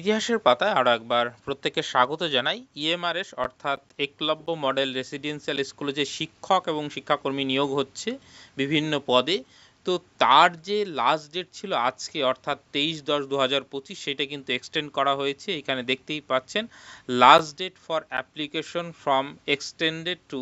ইতিহাসের পাতায় আরও একবার প্রত্যেককে স্বাগত জানাই। ইএমআরএস অর্থাৎ একলব্য মডেল রেসিডেন্সিয়াল স্কুলে যে শিক্ষক এবং শিক্ষাকর্মী নিয়োগ হচ্ছে বিভিন্ন পদে, তো তার যে লাস্ট ডেট ছিল আজকে, অর্থাৎ তেইশ দশ দু হাজার পঁচিশ, সেটা কিন্তু এক্সটেন্ড করা হয়েছে। এখানে দেখতেই পাচ্ছেন last date for application from extended to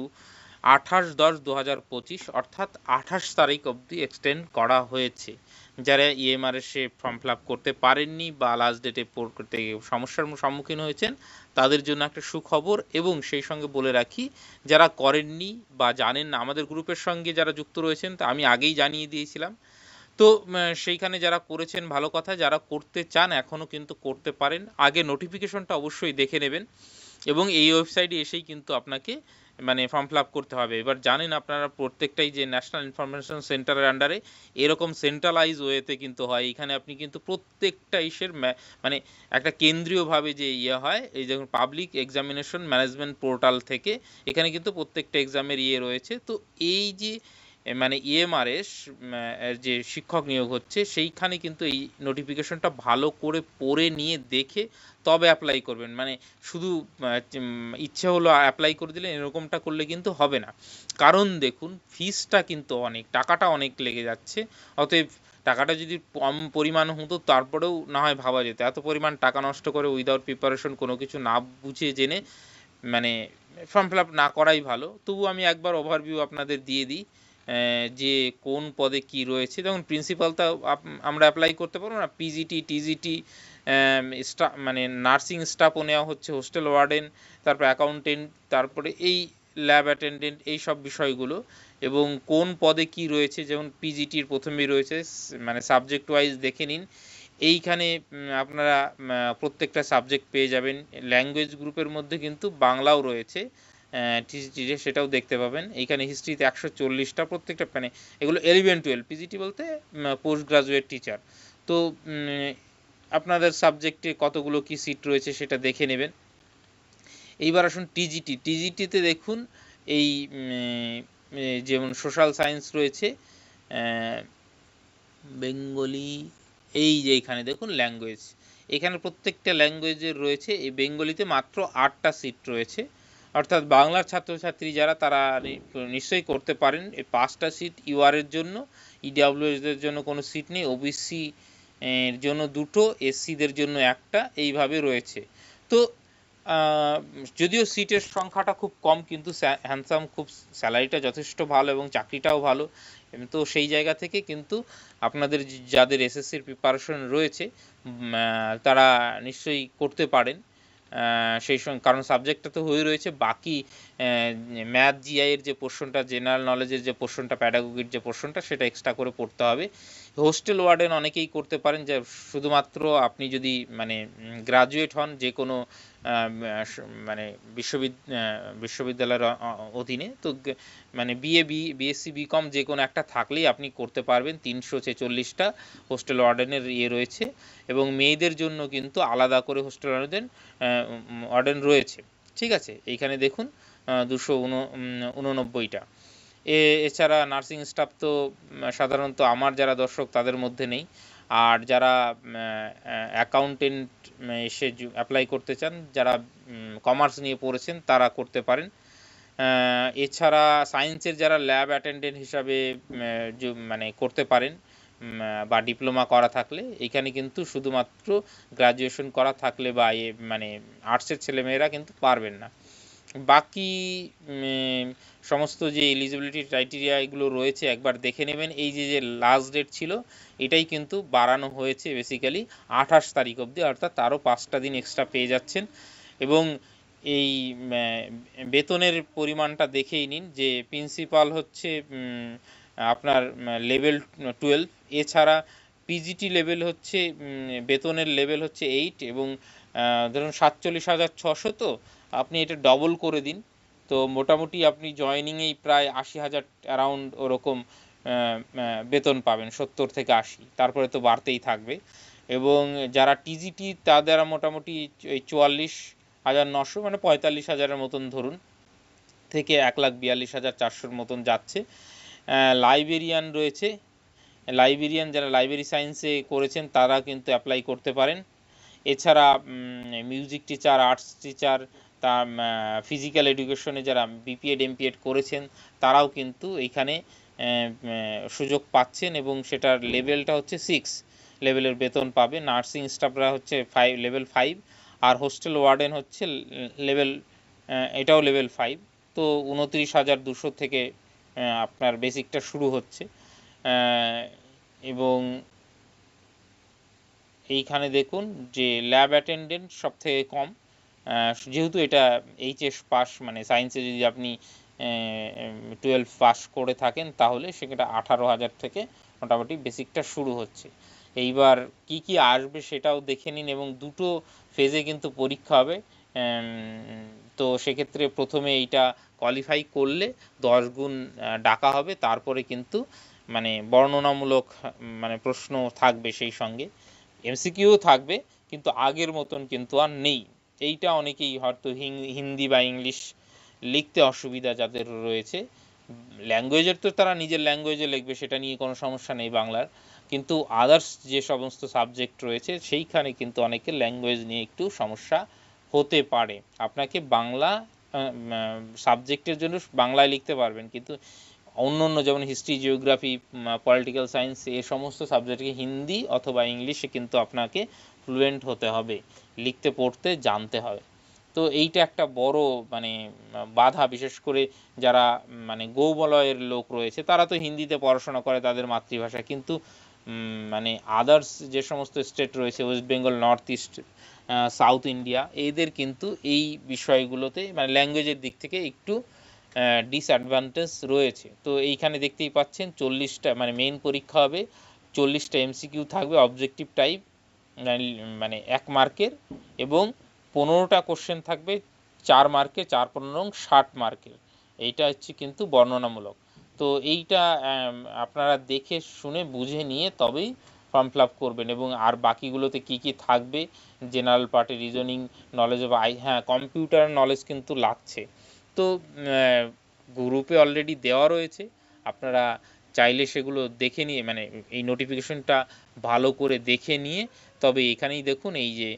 আঠাশ দশ দু হাজার পঁচিশ, অর্থাৎ আঠাশ তারিখ অবধি এক্সটেন্ড করা হয়েছে। যারা ইএমআর ইএমআরএসে ফর্ম ফিল করতে পারেননি বা লাস্ট ডেটে করতে সমস্যার সম্মুখীন হয়েছেন, তাদের জন্য একটা সুখবর এবং সেই সঙ্গে বলে রাখি, যারা করেননি বা জানেন না, আমাদের গ্রুপের সঙ্গে যারা যুক্ত রয়েছেন, তা আমি আগেই জানিয়ে দিয়েছিলাম। তো সেইখানে যারা করেছেন, ভালো কথা, যারা করতে চান এখনও কিন্তু করতে পারেন। আগে নোটিফিকেশনটা অবশ্যই দেখে নেবেন। এবং এই ওয়েবসাইটে এসেই কিন্তু আপনাকে মানে ফর্ম ফিল আপ করতে হবে। এবার জানেন আপনারা প্রত্যেকটাই যে ন্যাশনাল ইনফরমেশন সেন্টারের আন্ডারে এরকম সেন্ট্রালাইজ ওয়েতে কিন্তু হয়। এখানে আপনি কিন্তু প্রত্যেকটা ইসের মানে একটা কেন্দ্রীয়ভাবে যে ইয়ে হয়, এই যেমন পাবলিক এক্সামিনেশন ম্যানেজমেন্ট পোর্টাল থেকে এখানে কিন্তু প্রত্যেকটা এক্সামের ইয়ে রয়েছে। তো এই যে মানে ইএমআরএস যে শিক্ষক নিয়োগ হচ্ছে, সেইখানে কিন্তু এই নোটিফিকেশনটা ভালো করে পড়ে নিয়ে দেখে তবে অ্যাপ্লাই করবেন। মানে শুধু ইচ্ছে হলো অ্যাপ্লাই করে দিলেন এরকমটা করলে কিন্তু হবে না। কারণ দেখুন ফিসটা কিন্তু অনেক, টাকাটা অনেক লেগে যাচ্ছে। অতএব টাকাটা যদি কম পরিমাণ হতো, তারপরেও না হয় ভাবা যেত। এত পরিমাণ টাকা নষ্ট করে উইদাউট প্রিপারেশন কোনো কিছু না বুঝে জেনে মানে ফর্ম ফিল আপ না করাই ভালো। তবু আমি একবার ওভারভিউ আপনাদের দিয়ে দিই। যে কোন পদে কি রয়েছে যেমন প্রিন্সিপাল তো আমরা অ্যাপ্লাই করতে পারব না। পিজিটি টিজিটি স্টা মানে নার্সিং স্টাফও নেওয়া হচ্ছে হোস্টেল ওয়ার্ডেন তারপর অ্যাকাউন্টেন্ট তারপরে এই ল্যাব অ্যাটেন্ডেন্ট এই সব বিষয়গুলো। এবং কোন পদে কি রয়েছে, যেমন পিজিটির প্রথমেই রয়েছে মানে সাবজেক্ট ওয়াইজ দেখে নিন। এইখানে আপনারা প্রত্যেকটা সাবজেক্ট পেয়ে যাবেন। ল্যাঙ্গুয়েজ গ্রুপের মধ্যে কিন্তু বাংলাও রয়েছে। টিজিটিতে সেটাও দেখতে পাবেন। এইখানে হিস্ট্রিতে একশো চল্লিশটা প্রত্যেকটা মানে এগুলো এলিভেন টুয়েলভ পিজিটি বলতে পোস্ট গ্রাজুয়েট টিচার তো আপনাদের সাবজেক্টে কতগুলো কি সিট রয়েছে সেটা দেখে নেবেন। এইবার আসুন টিজিটি টিজিটিতে দেখুন, এই যেমন সোশ্যাল সায়েন্স রয়েছে বেঙ্গলি, এই যে এখানে দেখুন ল্যাঙ্গুয়েজ এখানে প্রত্যেকটা ল্যাঙ্গুয়েজের রয়েছে, এই বেঙ্গলিতে মাত্র আটটা সিট রয়েছে। অর্থাৎ বাংলার ছাত্রছাত্রী যারা, তারা নিশ্চয়ই করতে পারেন। এই পাঁচটা সিট ইউআরের জন্য ইডাব্লিউএসদের জন্য কোনো সিট নেই ওবিসি এর জন্য দুটো এসসিদের জন্য একটা, এইভাবে রয়েছে। তো যদিও সিটের সংখ্যাটা খুব কম, কিন্তু হ্যান্ডসাম খুব স্যালারিটা যথেষ্ট ভালো এবং চাকরিটাও ভালো। তো সেই জায়গা থেকে কিন্তু আপনাদের যাদের এসএসসির প্রিপারেশন রয়েছে তারা নিশ্চয়ই করতে পারেন। সেই সঙ্গে, কারণ সাবজেক্টটা তো হয়ে রয়েছে। বাকি ম্যাথ জিআইয়ের যে পোর্শনটা জেনারেল নলেজের যে পোর্শনটা প্যাডাগোগির যে পোর্শনটা সেটা এক্সট্রা করে পড়তে হবে। হোস্টেল ওয়ার্ডেন অনেকেই করতে পারেন যে শুধুমাত্র আপনি যদি মানে গ্রাজুয়েট হন যে কোনো মানে বিশ্ববিদ্যালয়ের অধীনে, তো মানে বিএ বি বিএসসি বিকম যে কোনো একটা থাকলেই আপনি করতে পারবেন তিনশো ছেচল্লিশটা হোস্টেল ওয়ার্ডেনের ইয়ে রয়েছে এবং মেয়েদের জন্য কিন্তু আলাদা করে হোস্টেল ওয়ার্ডেন ওয়ার্ডেন রয়েছে। ঠিক আছে? এইখানে দেখুন দুশো উননব্বইটা। এছাড়া নার্সিং স্টাফ তো সাধারণত আমার যারা দর্শক তাদের মধ্যে নেই। আর যারা অ্যাকাউন্টেন্ট এসে অ্যাপ্লাই করতে চান, যারা কমার্স নিয়ে পড়েছেন তারা করতে পারেন। এছাড়া সায়েন্সের যারা ল্যাব অ্যাটেন্ডেন্ট হিসাবে মানে করতে পারেন বা ডিপ্লোমা করা থাকলে, এখানে কিন্তু শুধুমাত্র গ্রাজুয়েশন করা থাকলে বা এ মানে আর্টসের ছেলেমেয়েরা কিন্তু পারবেন না। বাকি সমস্ত যে এলিজিবিলিটি ক্রাইটেরিয়া এগুলো রয়েছে, একবার দেখে নেবেন। এই যে যে লাস্ট ডেট ছিল, এটাই কিন্তু বাড়ানো হয়েছে বেসিক্যালি আঠাশ তারিখ অবধি, অর্থাৎ তারও পাঁচটা দিন এক্সট্রা পেয়ে যাচ্ছেন। এবং এই বেতনের পরিমাণটা দেখেই নিন যে প্রিন্সিপাল হচ্ছে আপনার লেভেল টুয়েলভ এছাড়া পিজিটি লেভেল হচ্ছে বেতনের লেভেল হচ্ছে এইট এবং ধরুন সাতচল্লিশ হাজার ছশো তো আপনি এটা ডবল করে দিন। তো মোটামুটি আপনি জয়নিংয়েই প্রায় আশি হাজার অ্যারাউন্ড ওরকম বেতন পাবেন, সত্তর থেকে আশি। তারপরে তো বাড়তেই থাকবে। এবং যারা টিজিটি তাদের মোটামুটি এই চুয়াল্লিশ হাজার নশো মানে পঁয়তাল্লিশ হাজারের মতন ধরুন, থেকে এক লাখ বিয়াল্লিশ হাজার চারশোর মতন যাচ্ছে। লাইব্রেরিয়ান রয়েছে। লাইব্রেরিয়ান যারা লাইব্রেরি সায়েন্সে করেছেন, তারা কিন্তু অ্যাপ্লাই করতে পারেন। এছাড়া মিউজিক টিচার আর্টস টিচার তা ফিজিক্যাল এডুকেশনে যারা বিপিএড এমপিএড করেছেন, তারাও কিন্তু এইখানে সুযোগ পাচ্ছেন এবং সেটার লেভেলটা হচ্ছে সিক্স লেভেলের বেতন পাবে। নার্সিং স্টাফরা হচ্ছে ফাইভ লেভেল ফাইভ আর হোস্টেল ওয়ার্ডেন হচ্ছে লেভেল এটাও লেভেল ফাইভ তো উনত্রিশ হাজার দুশো থেকে আপনার বেসিকটা শুরু হচ্ছে। এবং এইখানে দেখুন যে ল্যাব অ্যাটেন্ডেন্ট সব থেকে কম। যেহেতু এটা এইচএস পাস মানে সায়েন্সে যদি আপনি টুয়েলভ পাস করে থাকেন, তাহলে সেটা আঠারো হাজার থেকে মোটামুটি বেসিকটা শুরু হচ্ছে। এইবার কি কি আসবে সেটাও দেখে নিন এবং দুটো ফেজে কিন্তু পরীক্ষা হবে। তো সেক্ষেত্রে প্রথমে এইটা কোয়ালিফাই করলে দশ গুণ ডাকা হবে। তারপরে কিন্তু মানে বর্ণনামূলক মানে প্রশ্ন থাকবে সেই সঙ্গে। এমসিকিউ থাকবে, কিন্তু আগের মতন কিন্তু আর নেই। এইটা অনেকেই হয়তো হিন্দি বা ইংলিশ লিখতে অসুবিধা যাদের রয়েছে। ল্যাঙ্গুয়েজের তো তারা নিজের ল্যাঙ্গুয়েজে লিখবে, সেটা নিয়ে কোনো সমস্যা নেই বাংলার। কিন্তু আদার্স যে সমস্ত সাবজেক্ট রয়েছে, সেইখানে কিন্তু অনেকের ল্যাঙ্গুয়েজ নিয়ে একটু সমস্যা হতে পারে। আপনাকে বাংলা সাবজেক্টের জন্য বাংলায় লিখতে পারবেন, কিন্তু অন্য অন্য যেমন হিস্ট্রি জিওগ্রাফি পলিটিক্যাল সায়েন্স এ সমস্ত সাবজেক্টকে হিন্দি অথবা ইংলিশে কিন্তু আপনাকে ফ্লুয়েন্ট হতে হবে। লিখতে, পড়তে জানতে হবে। তো এইটা একটা বড় মানে বাধা, বিশেষ করে যারা মানে গৌবলয়ের লোক রয়েছে, তারা তো হিন্দিতে পড়াশোনা করে তাদের মাতৃভাষা। কিন্তু মানে আদার্স যে সমস্ত স্টেট রয়েছে West Bengal north east south India এদের কিন্তু এই বিষয়গুলোতে মানে ল্যাঙ্গুয়েজের দিক থেকে একটু ডিসঅ্যাডভান্টেজ রয়েছে। তো এইখানে দেখতেই পাচ্ছেন, চল্লিশটা মানে মেইন পরীক্ষা হবে, চল্লিশটা এমসিকিউ থাকবে অবজেক্টিভ টাইপ মানে এক মার্কের এবং পনেরোটা কোশ্চেন থাকবে, চার মার্কে, চার পনেরো ষাট মার্কের। এইটা হচ্ছে কিন্তু বর্ণনামূলক। তো এইটা আপনারা দেখে শুনে, বুঝে নিয়ে তবেই ফর্ম ফিল করবেন এবং আর বাকিগুলোতে কি কি থাকবে general party reasoning knowledge of I হ্যাঁ কম্পিউটার নলেজ কিন্তু লাগছে। তো গ্রুপে অলরেডি দেওয়া রয়েছে। আপনারা চাইলে সেগুলো দেখে নিয়ে মানে এই নোটিফিকেশনটা ভালো করে দেখে নিয়ে তবে এখানেই দেখুন এই যে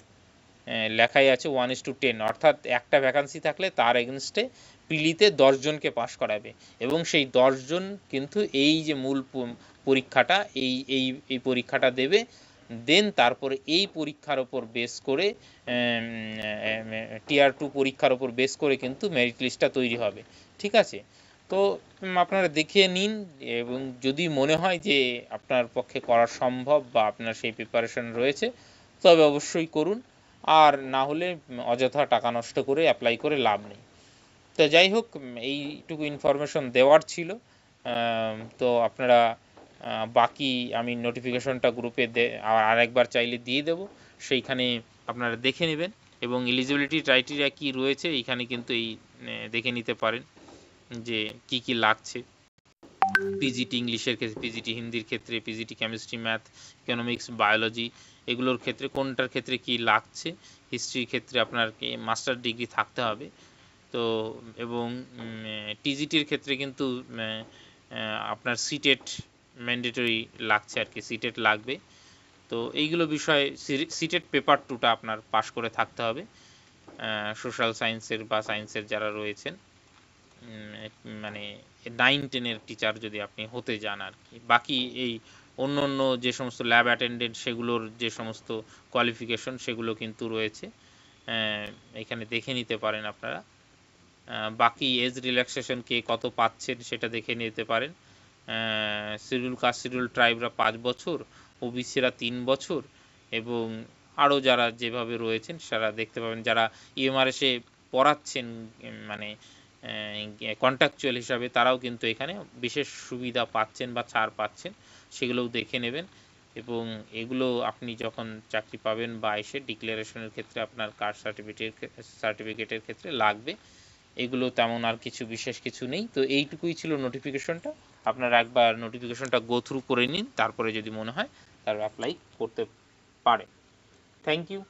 লেখাই আছে ওয়ান ইস টু টেন অর্থাৎ একটা ভ্যাকান্সি থাকলে তার এগেনস্টে পিলিতে দশজনকে পাশ করাবে। এবং সেই দশজন কিন্তু এই যে মূল পরীক্ষাটা, এই এই এই পরীক্ষাটা দেবে, দেন তারপরে এই পরীক্ষার ওপর বেস করে টিয়ার টু পরীক্ষার ওপর বেস করে কিন্তু মেরিট লিস্টটা তৈরি হবে। ঠিক আছে? তো আপনারা দেখে নিন এবং যদি মনে হয় যে আপনার পক্ষে করা সম্ভব বা আপনার সেই প্রিপারেশন রয়েছে, তবে অবশ্যই করুন। আর না হলে অযথা টাকা নষ্ট করে অ্যাপ্লাই করে লাভ নেই। তো যাই হোক এইটুকু ইনফরমেশন দেওয়ার ছিল। তো আপনারা বাকি আমি নোটিফিকেশনটা গ্রুপে আর আরেকবার চাইলে দিয়ে দেব। সেইখানে আপনারা দেখে নেবেন এবং এলিজিবিলিটি ক্রাইটেরিয়া কি রয়েছে, এইখানে কিন্তু এই দেখে নিতে পারেন। যে কি কি লাগছে? পিজিটি ইংলিশের ক্ষেত্রে পিজিটি হিন্দির ক্ষেত্রে PGT chemistry math economics biology এগুলোর ক্ষেত্রে কোনটার ক্ষেত্রে কি লাগছে? হিস্ট্রির ক্ষেত্রে আপনার মাস্টার ডিগ্রি থাকতে হবে। তো, এবং টিজিটির ক্ষেত্রে কিন্তু আপনার সিটেট ম্যান্ডেটরি লাগছে আর কি সিটেট লাগবে। তো, এইগুলো বিষয়ে সিটেট পেপার টুটা আপনার পাশ করে থাকতে হবে। সোশ্যাল সায়েন্সের বা সায়েন্সের যারা রয়েছেন। মানে নাইন টেনের টিচার যদি আপনি হতে যান আর কি। বাকি এই অন্য অন্য যে সমস্ত ল্যাব অ্যাটেন্ডেন্ট সেগুলোর যে সমস্ত কোয়ালিফিকেশন সেগুলো কিন্তু রয়েছে। এখানে দেখে নিতে পারেন আপনারা। বাকি এজ রিল্যাক্সেশন কে কত পাচ্ছেন সেটা দেখে নিতে পারেন। শিডিউল কাস্ট শিডিউল ট্রাইবরা পাঁচ বছর ওবিসিরা তিন বছর এবং আরও যারা যেভাবে রয়েছেন, সারা দেখতে পাবেন। যারা ইএমআরএসে পড়াচ্ছেন মানে কন্ট্রাকচুয়াল হিসাবে তারাও কিন্তু এখানে বিশেষ সুবিধা পাচ্ছেন বা ছাড় পাচ্ছেন, সেগুলোও দেখে নেবেন। এবং এগুলো আপনি যখন চাকরি পাবেন বা এসে ডিক্লারেশনের ক্ষেত্রে আপনার কাস্ট সার্টিফিকেট সার্টিফিকেটের ক্ষেত্রে লাগবে। এগুলো তেমন আর কিছু বিশেষ কিছু নেই। তো এইটুকুই ছিল নোটিফিকেশনটা আপনারা একবার নোটিফিকেশনটা গো থ্রু করে নিন, তারপরে যদি মনে হয়, তার অ্যাপ্লাই করতে পারে থ্যাংক ইউ